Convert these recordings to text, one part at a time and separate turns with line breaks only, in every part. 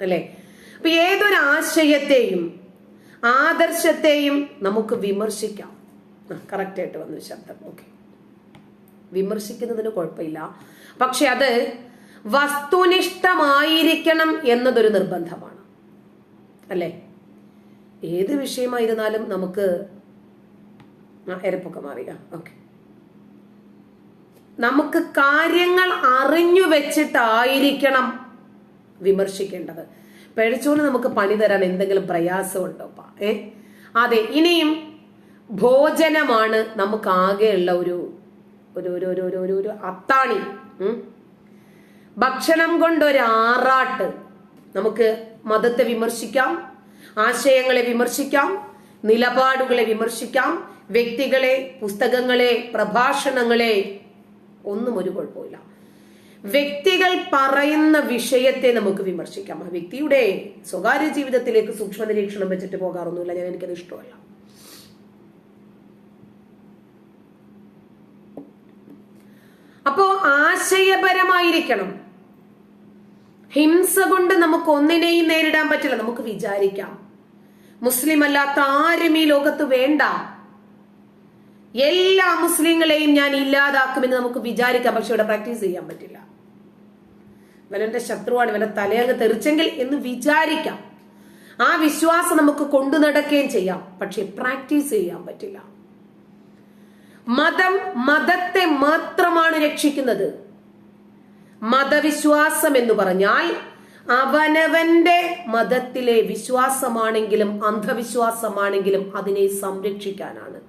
അല്ലെ? അപ്പൊ ഏതൊരാശയത്തെയും ആദർശത്തെയും നമുക്ക് വിമർശിക്കാം. കറക്റ്റ് ആയിട്ട് വന്നു ശബ്ദം. ഓക്കെ വിമർശിക്കുന്നതിന് കുഴപ്പമില്ല. പക്ഷെ അത് വസ്തുനിഷ്ഠമായിരിക്കണം എന്നതൊരു നിർബന്ധമാണ്. അല്ലേ? ഏത് വിഷയമായിരുന്നാലും നമുക്ക് എരപ്പൊക്കെ മാറിയ ഓക്കെ നമുക്ക് കാര്യങ്ങൾ അറിഞ്ഞു വെച്ചിട്ടായിരിക്കണം വിമർശിക്കേണ്ടത്. പഴിച്ചോണ്ട് നമുക്ക് പണി തരാൻ എന്തെങ്കിലും പ്രയാസമുണ്ടോ? ഏ? അതെ ഇനിയും ഭോജനമാണ് നമുക്ക് ആകെയുള്ള ഒരു ഒരു ഒരു ഒരു ഒരു ഒരു അത്താണി. ഭക്ഷണം കൊണ്ടൊരു ആറാട്ട് നമുക്ക് മതത്തെ വിമർശിക്കാം ആശയങ്ങളെ വിമർശിക്കാം നിലപാടുകളെ വിമർശിക്കാം വ്യക്തികളെ പുസ്തകങ്ങളെ പ്രഭാഷണങ്ങളെ ഒന്നും ഒരു കുഴപ്പമില്ല വ്യക്തികൾ പറയുന്ന വിഷയത്തെ നമുക്ക് വിമർശിക്കാം. ആ വ്യക്തിയുടെ സ്വകാര്യ ജീവിതത്തിലേക്ക് സൂക്ഷ്മ നിരീക്ഷണം വെച്ചിട്ട് പോകാറൊന്നുമില്ല. ഞാൻ എനിക്കത് ഇഷ്ടമല്ല. അപ്പോ ആശയപരമായിരിക്കണം. ഹിംസ കൊണ്ട് നമുക്ക് ഒന്നിനെയും നേരിടാൻ പറ്റില്ല. നമുക്ക് വിചാരിക്കാം. മുസ്ലിം അല്ലാത്ത ആരും ഈ ലോകത്ത് വേണ്ട. എല്ലാ മുസ്ലിങ്ങളെയും ഞാൻ ഇല്ലാതാക്കുമെന്ന് നമുക്ക് വിചാരിക്കാം. പക്ഷെ ഇവിടെ പ്രാക്ടീസ് ചെയ്യാൻ പറ്റില്ല. ഇവനെന്റെ ശത്രുവാണ് ഇവന്റെ തലയങ്ങ് തെറിച്ചെങ്കിൽ എന്ന് വിചാരിക്കാം. ആ വിശ്വാസം നമുക്ക് കൊണ്ടു നടക്കുകയും ചെയ്യാം പക്ഷെ പ്രാക്ടീസ് ചെയ്യാൻ പറ്റില്ല. മതം മതത്തെ മാത്രമാണ് രക്ഷിക്കുന്നത്. മതവിശ്വാസം എന്ന് പറഞ്ഞാൽ അവനവന്റെ മതത്തിലെ വിശ്വാസമാണെങ്കിലും അന്ധവിശ്വാസമാണെങ്കിലും അതിനെ സംരക്ഷിക്കാനാണ്.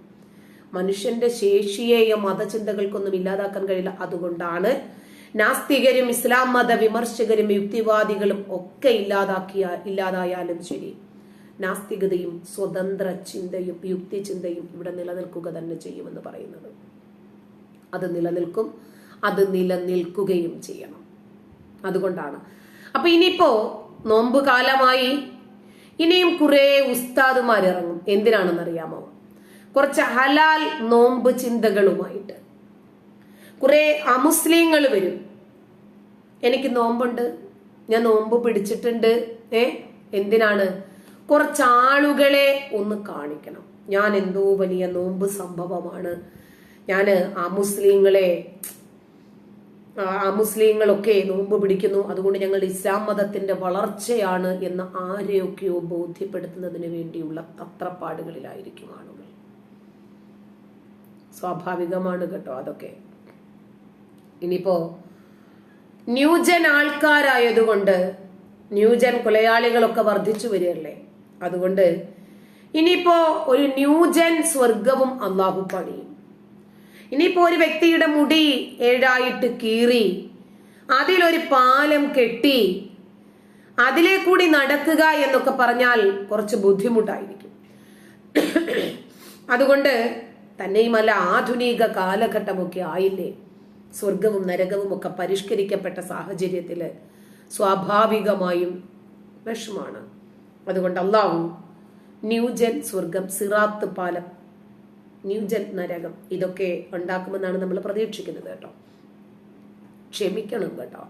മനുഷ്യന്റെ ശേഷിയെയോ മതചിന്തകൾക്കൊന്നും ഇല്ലാതാക്കാൻ കഴിയില്ല. അതുകൊണ്ടാണ് നാസ്തികരും ഇസ്ലാം മത വിമർശകരും യുക്തിവാദികളും ഒക്കെ ഇല്ലാതാക്കിയ ഇല്ലാതായാലും ശരി. നാസ്തികതയും സ്വതന്ത്ര ചിന്തയും യുക്തി ചിന്തയും ഇവിടെ നിലനിൽക്കുക തന്നെ ചെയ്യുമെന്ന് പറയുന്നത്. അത് നിലനിൽക്കും അത് നിലനിൽക്കുകയും ചെയ്യണം. അതുകൊണ്ടാണ്. അപ്പൊ ഇനിയിപ്പോ നോമ്പ് കാലമായി. ഇനിയും കുറെ ഉസ്താദുമാർ ഇറങ്ങും എന്തിനാണെന്നറിയാമോ? കുറച്ച് ഹലാൽ നോമ്പ് ചിന്തകളുമായിട്ട്. കുറെ അമുസ്ലിങ്ങൾ വരും. എനിക്ക് നോമ്പുണ്ട്. ഞാൻ നോമ്പ് പിടിച്ചിട്ടുണ്ട്. ഏ? എന്തിനാണ്? കുറച്ച് ആളുകളെ ഒന്ന് കാണിക്കണം. ഞാൻ എന്തോ വലിയ നോമ്പ് സംഭവമാണ്. ഞാൻ ആ മുസ്ലിങ്ങളെ ആ മുസ്ലിങ്ങളൊക്കെ നോമ്പ് പിടിക്കുന്നു. അതുകൊണ്ട് ഞങ്ങൾ ഇസ്ലാം മതത്തിന്റെ വളർച്ചയാണ് എന്ന് ആരെയൊക്കെയോ ബോധ്യപ്പെടുത്തുന്നതിന് വേണ്ടിയുള്ള തത്രപ്പാടുകളിലായിരിക്കും ആളുകൾ സ്വാഭാവികമാണ് കേട്ടോ അതൊക്കെ. ഇനിയിപ്പോ ന്യൂജൻ ആൾക്കാരായതുകൊണ്ട് ന്യൂജൻ കൊലയാളികളൊക്കെ വർദ്ധിച്ചു വരികയല്ലേ? അതുകൊണ്ട് ഇനിയിപ്പോ ഒരു ന്യൂജൻ സ്വർഗവും അള്ളാഹു പണിയും. ഇനിയിപ്പോ ഒരു വ്യക്തിയുടെ മുടി ഏഴായിട്ട് കീറി അതിലൊരു പാലം കെട്ടി അതിലെ കൂടി നടക്കുക എന്നൊക്കെ പറഞ്ഞാൽ കുറച്ച് ബുദ്ധിമുട്ടായിരിക്കും. അതുകൊണ്ട് തന്നെയുമല്ല ആധുനിക കാലഘട്ടമൊക്കെ ആയില്ലേ? സ്വർഗവും നരകവും ഒക്കെ പരിഷ്കരിക്കപ്പെട്ട സാഹചര്യത്തിൽ സ്വാഭാവികമായും വിഷമാണ്. അതുകൊണ്ട് അള്ളാഹു ന്യൂജൻ സ്വർഗം സിറാത്ത് പാലം ന്യൂജൻ നരകം ഇതൊക്കെ ഉണ്ടാക്കുമെന്നാണ് നമ്മൾ പ്രതീക്ഷിക്കുന്നത് കേട്ടോ. ക്ഷമിക്കണം കേട്ടോ.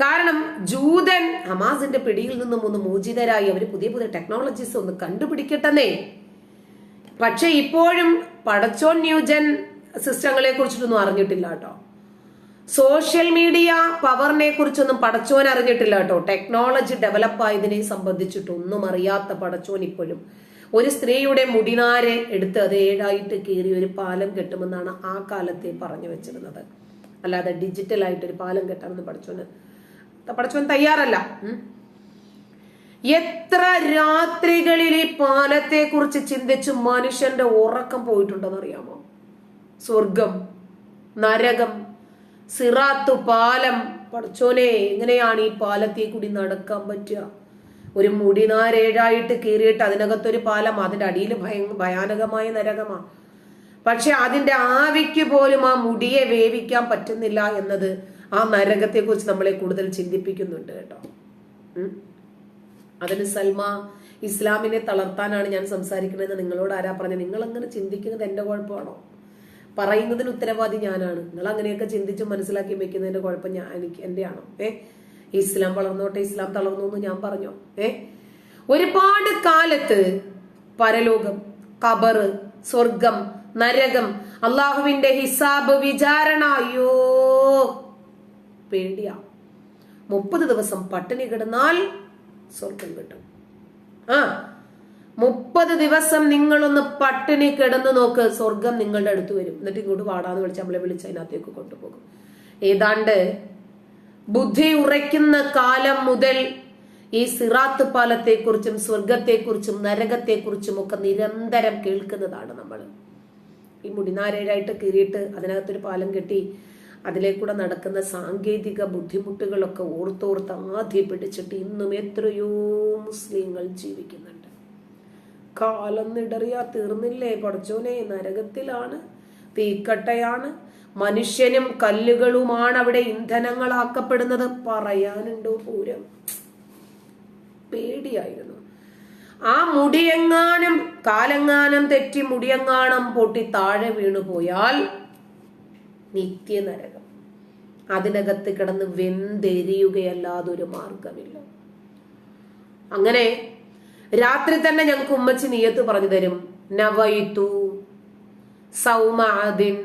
കാരണം ജൂതൻ ഹമാസിന്റെ പിടിയിൽ നിന്നും ഒന്ന് മോചിതരായി അവർ പുതിയ പുതിയ ടെക്നോളജീസ് ഒന്ന് കണ്ടുപിടിക്കട്ടെന്നേ. പക്ഷെ ഇപ്പോഴും പടച്ചോൻ ന്യൂജൻ സിസ്റ്റങ്ങളെ കുറിച്ചിട്ടൊന്നും അറിഞ്ഞിട്ടില്ല കേട്ടോ. സോഷ്യൽ മീഡിയ പവറിനെ കുറിച്ചൊന്നും പടച്ചോൻ അറിഞ്ഞിട്ടില്ല കേട്ടോ. ടെക്നോളജി ഡെവലപ്പ് ആയതിനെ സംബന്ധിച്ചിട്ടൊന്നും അറിയാത്ത പടച്ചോൻ ഇപ്പോഴും ഒരു സ്ത്രീയുടെ മുടിനാരെ എടുത്ത് അത് ഏഴായിട്ട് കീറി ഒരു പാലം കെട്ടുമെന്നാണ് ആ കാലത്തെ പറഞ്ഞു വെച്ചിരുന്നത്. അല്ലാതെ ഡിജിറ്റൽ ആയിട്ട് ഒരു പാലം കെട്ടാമെന്ന് പഠിച്ചോന് പഠിച്ചോൻ തയ്യാറല്ല. എത്ര രാത്രികളിൽ ഈ പാലത്തെ കുറിച്ച് ചിന്തിച്ച് മനുഷ്യന്റെ ഉറക്കം പോയിട്ടുണ്ടെന്ന് അറിയാമോ സ്വർഗം നരകം സിറാത്തു പാലം. പടച്ചോനെ എങ്ങനെയാണ് ഈ പാലത്തെ കൂടി നടക്കാൻ പറ്റുക? ഒരു മുടിനാരേഴായിട്ട് കീറിയിട്ട് അതിനകത്തൊരു പാലം അതിന്റെ അടിയിൽ ഭയ ഭയാനകമായ നരകമാ. പക്ഷെ അതിന്റെ ആവിക്ക് പോലും ആ മുടിയെ വേവിക്കാൻ പറ്റുന്നില്ല എന്നത് ആ നരകത്തെ കുറിച്ച് നമ്മളെ കൂടുതൽ ചിന്തിപ്പിക്കുന്നുണ്ട് കേട്ടോ. അതിന് സൽമ ഇസ്ലാമിനെ തളർത്താനാണ് ഞാൻ സംസാരിക്കുന്നത് നിങ്ങളോട് ആരാ പറഞ്ഞത്? നിങ്ങൾ അങ്ങനെ ചിന്തിക്കുന്നത്? എന്റെ കുഴപ്പമാണോ? പറയുന്നതിന് ഉത്തരവാദി ഞാനാണ്. നിങ്ങൾ അങ്ങനെയൊക്കെ ചിന്തിച്ച് മനസ്സിലാക്കി വെക്കുന്നതിന്റെ കുഴപ്പം ഞാൻ എനിക്ക് എന്റെ ആണോ ഏ ഇസ്ലാം വളർന്നോട്ടെ ഇസ്ലാം തളർന്നു എന്ന് ഞാൻ പറഞ്ഞു? ഏ? ഒരുപാട് കാലത്ത് പരലോകം കബറ് സ്വർഗം നരകം അള്ളാഹുവിന്റെ ഹിസാബ് വിചാരണ അയ്യോ പേടിയാ. മുപ്പത് ദിവസം പട്ടിണി കിടന്നാൽ സ്വർഗം കിട്ടും. ആ മുപ്പത് ദിവസം നിങ്ങളൊന്ന് പട്ടിണി കിടന്നു നോക്ക്. സ്വർഗം നിങ്ങളുടെ അടുത്ത് വരും. എന്നിട്ട് ഇങ്ങോട്ട് വാടാന്ന് വിളിച്ച് നമ്മളെ വിളിച്ച് അതിനകത്തേക്ക് കൊണ്ടുപോകും. ഏതാണ്ട് ബുദ്ധി ഉറയ്ക്കുന്ന കാലം മുതൽ ഈ സിറാത്ത് പാലത്തെക്കുറിച്ചും സ്വർഗത്തെക്കുറിച്ചും നരകത്തെക്കുറിച്ചും ഒക്കെ നിരന്തരം കേൾക്കുന്നതാണ് നമ്മൾ. ഈ മുടിനാരേഴായിട്ട് കീറിയിട്ട് അതിനകത്തൊരു പാലം കെട്ടി അതിലേക്കൂടെ നടക്കുന്ന സാങ്കേതിക ബുദ്ധിമുട്ടുകളൊക്കെ ഓർത്തോർത്ത് ആദ്യം പിടിച്ചിട്ട് ഇന്നും എത്രയോ മുസ്ലിങ്ങൾ ജീവിക്കുന്നുണ്ട്. കാലം നിടറിയാ തീർന്നില്ലേ പടച്ചോനെ? നരകത്തിലാണ് തീക്കട്ടയാണ്. മനുഷ്യനും കല്ലുകളുമാണ് അവിടെ ഇന്ധനങ്ങളാക്കപ്പെടുന്നത്. പറയാനുണ്ടോ പൂരം? പേടിയായിരുന്നു. ആ മുടിയെങ്ങാനും കാലെങ്ങാനും തെറ്റി മുടിയെങ്ങാനും പൊട്ടി താഴെ വീണു പോയാൽ നിത്യനരകം. അതിനകത്ത് കിടന്ന് വെന്തെരിയുകയല്ലാതൊരു മാർഗമില്ല. അങ്ങനെ രാത്രി തന്നെ ഞങ്ങൾക്ക് ഉമ്മച്ചി നീയത്ത് പറഞ്ഞു തരും. നവൈത്തു സൗമാദിൻ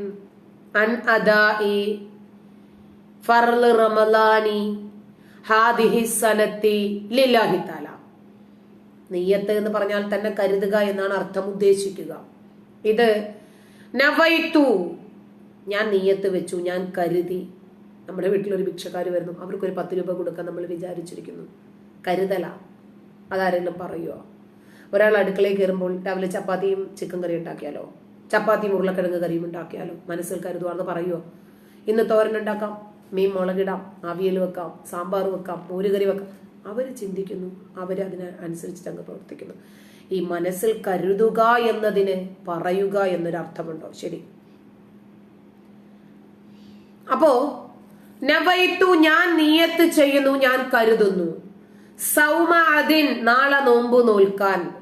അൻ അദാഇ റമലാനി ഹാദിഹി സനത്തി ലില്ലാഹി താല നെയ്യത്ത് എന്ന് പറഞ്ഞാൽ തന്നെ കരുതുക എന്നാണ് അർത്ഥം ഉദ്ദേശിക്കുക. ഇത് നവൈത്തു ഞാൻ നെയ്യത്ത് വെച്ചു ഞാൻ കരുതി. നമ്മുടെ വീട്ടിലൊരു ഭിക്ഷക്കാർ വരുന്നു അവർക്കൊരു പത്ത് രൂപ കൊടുക്കാൻ നമ്മൾ വിചാരിച്ചിരിക്കുന്നു. കരുതല. അതാരെങ്കിലും പറയുമോ ഒരാൾ അടുക്കളയിൽ കയറുമ്പോൾ രാവിലെ ചപ്പാത്തിയും ചിക്കൻ കറി ഉണ്ടാക്കിയാലോ? ചപ്പാത്തിയും ഉരുളക്കിഴങ്ങ് കറിയും ഉണ്ടാക്കിയാലോ? മനസ്സിൽ കരുതുവാന്ന് പറയുമോ ഇന്ന് തോരൻ ഉണ്ടാക്കാം മീൻ മുളകിടാം അവിയൽ വെക്കാം സാമ്പാർ വെക്കാം മോരുകറി വെക്കാം. അവർ ചിന്തിക്കുന്നു അവർ അതിന് അനുസരിച്ചിട്ട് അങ്ങ് പ്രവർത്തിക്കുന്നു. ഈ മനസ്സിൽ കരുതുക എന്നതിന് പറയുക എന്നൊരു അർത്ഥമുണ്ടോ ശരി. അപ്പോ നവൈത്തു ഞാൻ നിയത്ത് ചെയ്യുന്നു ഞാൻ കരുതുന്നു. സൗമ അതിൻ നാളെ നോമ്പ് നോൽക്കാൻ.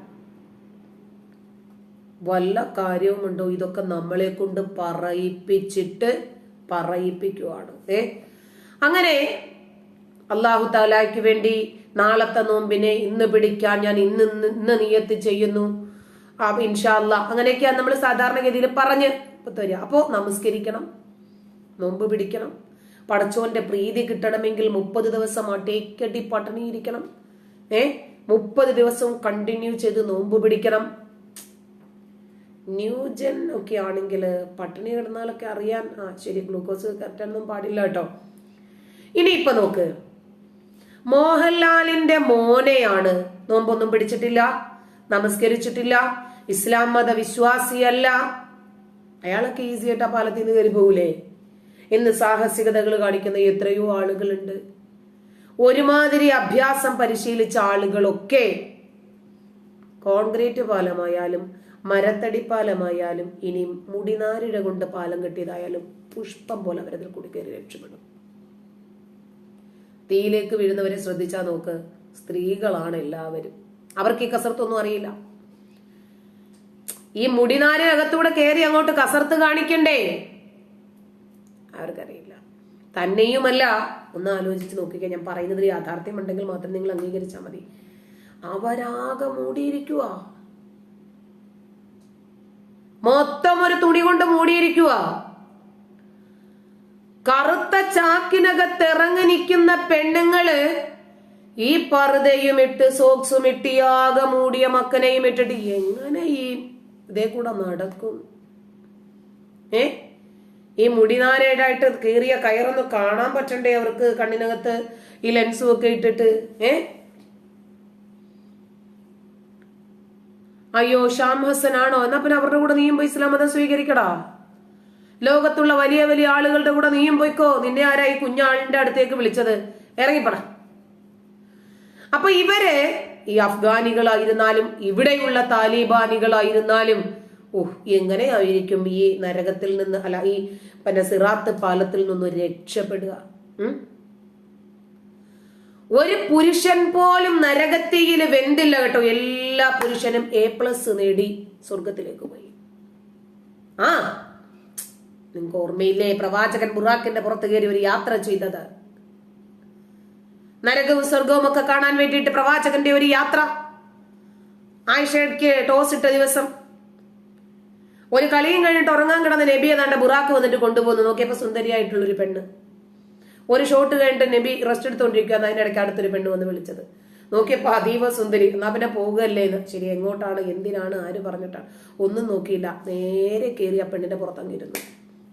വല്ല കാര്യവുമുണ്ടോ? ഇതൊക്കെ നമ്മളെ കൊണ്ട് പറയിപ്പിച്ചിട്ട് പറയിപ്പിക്കുവാണ്. ഏ? അങ്ങനെ അള്ളാഹു താലാക്ക് വേണ്ടി നാളത്തെ നോമ്പിനെ ഇന്ന് പിടിക്കാൻ ഞാൻ ഇന്ന് ഇന്ന് നിയത്ത് ചെയ്യുന്നു. ഇൻഷാല്ല അങ്ങനെയൊക്കെയാണ് നമ്മൾ സാധാരണഗതിയിൽ പറഞ്ഞ് തരിക അപ്പോ നമസ്കരിക്കണം. നോമ്പ് പിടിക്കണം. പടച്ചോന്റെ പ്രീതി കിട്ടണമെങ്കിൽ മുപ്പത് ദിവസം ആ ടേക്കടി പട്ടിണിയിരിക്കണം ഏ? മുപ്പത് ദിവസവും കണ്ടിന്യൂ ചെയ്ത് നോമ്പ് പിടിക്കണം. ന്യൂജൻ ഒക്കെ ആണെങ്കിൽ പട്ടിണി കിടന്നാലൊക്കെ അറിയാൻ. ആ ശരി ഗ്ലൂക്കോസ് കറക്റ്റൊന്നും പാടില്ല കേട്ടോ. ഇനി ഇപ്പൊ നോക്ക്. മോഹൻലാലിന്റെ മോനെയാണ് നോമ്പൊന്നും പിടിച്ചിട്ടില്ല നമസ്കരിച്ചിട്ടില്ല ഇസ്ലാം മത വിശ്വാസിയല്ല. അയാളൊക്കെ ഈസി ആയിട്ട് ആ പാലത്തിൽ നിന്ന് കയറി പോകൂലേ ഇന്ന് സാഹസികതകൾ കാണിക്കുന്ന എത്രയോ ആളുകളുണ്ട്. ഒരുമാതിരി അഭ്യാസം പരിശീലിച്ച ആളുകളൊക്കെ കോൺക്രീറ്റ് പാലമായാലും മരത്തടി പാലമായാലും ഇനി മുടിനാരിഴ കൊണ്ട് പാലം കെട്ടിയതായാലും പുഷ്പം പോലെ അവരതിൽ കൂടി കയറി രക്ഷപ്പെടും. തീയിലേക്ക് വീഴുന്നവരെ ശ്രദ്ധിച്ചാൽ നോക്ക്. സ്ത്രീകളാണ് എല്ലാവരും. അവർക്ക് ഈ കസർത്തൊന്നും അറിയില്ല. ഈ മുടിനാരിനകത്തൂടെ കയറി അങ്ങോട്ട് കസർത്ത് കാണിക്കണ്ടേ? അവർക്കറിയില്ല തന്നെയുമല്ല ഒന്ന് ആലോചിച്ച് നോക്കിക്കാൻ ഞാൻ പറയുന്നതിൽ യാഥാർത്ഥ്യമുണ്ടെങ്കിൽ മാത്രം നിങ്ങൾ അംഗീകരിച്ചാൽ മതി. അവരാകെ മൂടിയിരിക്കുക മൊത്തം ഒരു തുണി കൊണ്ട് മൂടിയിരിക്കുക കറുത്ത ചാക്കിനകത്ത് ഇറങ്ങി നിൽക്കുന്ന പെണ്ണുങ്ങൾ ഈ പറുതയും ഇട്ട് സോക്സും ഇട്ടിയാകെ മൂടിയ മക്കനെയും ഇട്ടിട്ട് എങ്ങനെ ഈ ഇതേ കൂടെ നടക്കും? ഏ? ഈ മുടിനാരേടായിട്ട് കീറിയ കയറൊന്ന് കാണാൻ പറ്റണ്ടേ അവർക്ക് കണ്ണിനകത്ത്? ഈ ലെൻസും ഒക്കെ ഇട്ടിട്ട് ഏ? അയ്യോ ഷാം ഹസൻ ആണോ എന്നാ പിന്നെ അവരുടെ കൂടെ നീയും പോയി ഇസ്ലാം മതം സ്വീകരിക്കടാ. ലോകത്തുള്ള വലിയ വലിയ ആളുകളുടെ കൂടെ നീയും പോയിക്കോ. നിന്നെ ആരാ ഈ കുഞ്ഞാളിന്റെ അടുത്തേക്ക് വിളിച്ചത്? ഇറങ്ങിപ്പട. അപ്പൊ ഇവരെ ഈ അഫ്ഗാനികളായിരുന്നാലും ഇവിടെയുള്ള താലിബാനികളായിരുന്നാലും ഓഹ് എങ്ങനെയായിരിക്കും ഈ നരകത്തിൽ നിന്ന് അല്ല ഈ പിന്നെ സിറാത്ത് പാലത്തിൽ നിന്ന് രക്ഷപ്പെടുക? ഒരു പുരുഷൻ പോലും നരകത്തിയിൽ വെന്തില്ല കേട്ടോ. എല്ലാ പുരുഷനും എ പ്ലസ് നേടി സ്വർഗത്തിലേക്ക് പോയി. ആ നിങ്ങൾക്ക് ഓർമ്മയില്ലേ? പ്രവാചകൻ ബുറാക്കിന്റെ പുറത്ത് കയറി ഒരു യാത്ര ചെയ്തത്. നരകവും സ്വർഗവും ഒക്കെ കാണാൻ വേണ്ടിയിട്ട് പ്രവാചകന്റെ ഒരു യാത്ര. ആയിഷയ്ക്ക് ടോസ് ഇട്ട ദിവസം ഒരു കളിയും കഴിഞ്ഞിട്ട് ഉറങ്ങാൻ കിടന്ന നബി ഏതാണ്ട് ബുറാക്ക് വന്നിട്ട് കൊണ്ടുപോകുന്നു. നോക്കിയപ്പോ സുന്ദരിയായിട്ടുള്ള ഒരു പെണ്ണ്. ഒരു ഷോട്ട് കഴിഞ്ഞിട്ട് നബി റെസ്റ്റ് എടുത്തോണ്ടിരിക്കുക അതിനിടയ്ക്ക് അടുത്തൊരു പെണ്ണ് വന്ന് വിളിച്ചത്. നോക്കിയപ്പോ അതീവ സുന്ദരി എന്നാ പിന്നെ പോകുകയല്ലേ എന്ന്. ശരി എങ്ങോട്ടാണ് എന്തിനാണ് ആര് പറഞ്ഞിട്ടാണ്. ഒന്നും നോക്കിയില്ല. നേരെ കയറി ആ പെണ്ണിന്റെ പുറത്തങ്ങിരുന്നു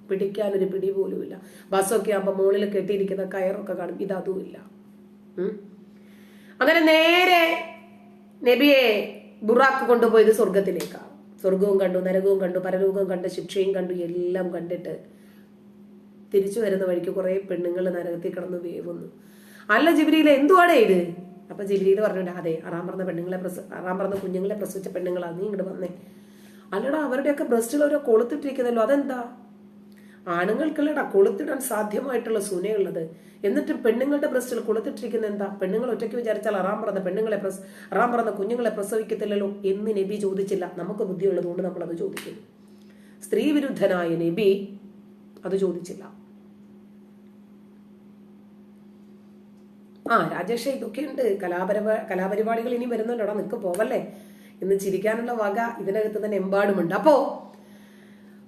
പിടിക്കാനൊരു പിടി പോലും ഇല്ല. ബസ്സൊക്കെ ആകുമ്പോൾ മുകളിൽ കെട്ടിയിരിക്കുന്ന കയറൊക്കെ കാണും. ഇത് അതുമില്ല ഉം. അങ്ങനെ നേരെ നബിയെ ബുറാക്ക് കൊണ്ടുപോയത് സ്വർഗത്തിലേക്കാണ് സ്വർഗവും കണ്ടു നരകവും കണ്ടു പരലോകവും കണ്ടു ശിക്ഷയും കണ്ടു എല്ലാം കണ്ടിട്ട് തിരിച്ചു വരുന്ന വഴിക്ക് കുറെ പെണ്ണുങ്ങൾ നരകത്തിൽ കിടന്ന് വേവുന്നു. അല്ല ജിബിരിയിലെ എന്തുവാടേ ഇത്? അപ്പൊ ജിബിരിയിൽ പറഞ്ഞിട്ട് അതെ ആറാം പറഞ്ഞ പെണ്ണുങ്ങളെ പ്രസ പറഞ്ഞ കുഞ്ഞുങ്ങളെ പ്രസവിച്ച പെണ്ണുങ്ങളാണ് നീ ഇങ്ങോട്ട് വന്നേ. അല്ലടാ അവരുടെയൊക്കെ ബ്രസ്റ്റിൽ ഓരോ കൊളുത്തിട്ടിരിക്കുന്നല്ലോ അതെന്താ? ആണുങ്ങൾക്കല്ലടാ കൊളുത്തിടാൻ സാധ്യമായിട്ടുള്ള സുനയുള്ളത്. എന്നിട്ടും പെണ്ണുങ്ങളുടെ ബ്രസ്റ്റിൽ കൊളുത്തിട്ടിരിക്കുന്ന എന്താ? പെണ്ണുങ്ങൾ ഒറ്റയ്ക്ക് വിചാരിച്ചാൽ അറാം പറഞ്ഞ പെണ്ണുങ്ങളെ പ്രസ് അറാം പറഞ്ഞ കുഞ്ഞുങ്ങളെ പ്രസവിക്കത്തില്ലല്ലോ എന്ന് നബി ചോദിച്ചില്ല. നമുക്ക് ബുദ്ധിയുള്ളതുകൊണ്ട് നമ്മൾ അത് ചോദിക്കുന്നു. സ്ത്രീ വിരുദ്ധനായ നബി അത് ചോദിച്ചില്ല. ആ രാജേഷ് ഇതൊക്കെയുണ്ട് കലാപരിപാ കലാപരിപാടികൾ ഇനി വരുന്നുണ്ടോടാ നിനക്ക് പോവല്ലേ? ഇന്ന് ചിരിക്കാനുള്ള വക ഇതിനകത്ത് തന്നെ എമ്പാടുമുണ്ട്. അപ്പോ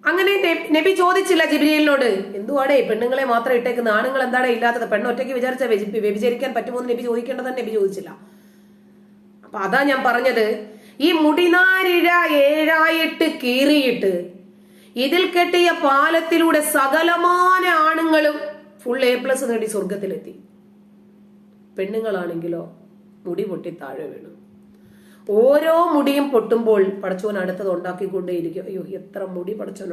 അങ്ങനെ നബി- ചോദിച്ചില്ല ജിബ്രീലിനോട് എന്തുവാടേ പെണ്ണുങ്ങളെ മാത്രം ഇട്ടേക്കുന്ന ആണുങ്ങൾ എന്താണ് ഇല്ലാത്തത്? പെണ്ണ് ഒറ്റയ്ക്ക് വിചാരിച്ച വ്യഭിചരിക്കാൻ പറ്റുമോ എന്ന് നബി ചോദിക്കേണ്ടതെന്ന് നബി ചോദിച്ചില്ല. അപ്പൊ അതാ ഞാൻ പറഞ്ഞത് ഈ മുടിനാരിഴ ഏഴായിട്ട് കീറിയിട്ട് ഇതിൽ കെട്ടിയ പാലത്തിലൂടെ സകലമാന ആണുങ്ങളും ഫുൾ എ പ്ലസ് നേടി സ്വർഗത്തിലെത്തി പെണ്ണുങ്ങളാണെങ്കിലോ മുടി പൊട്ടി താഴെ വീണു. ഓരോ മുടിയും പൊട്ടുമ്പോൾ പടച്ചോൻ അടുത്തത് ഉണ്ടാക്കിക്കൊണ്ടേയിരിക്കും. അയ്യോ എത്ര മുടി പടച്ചോൻ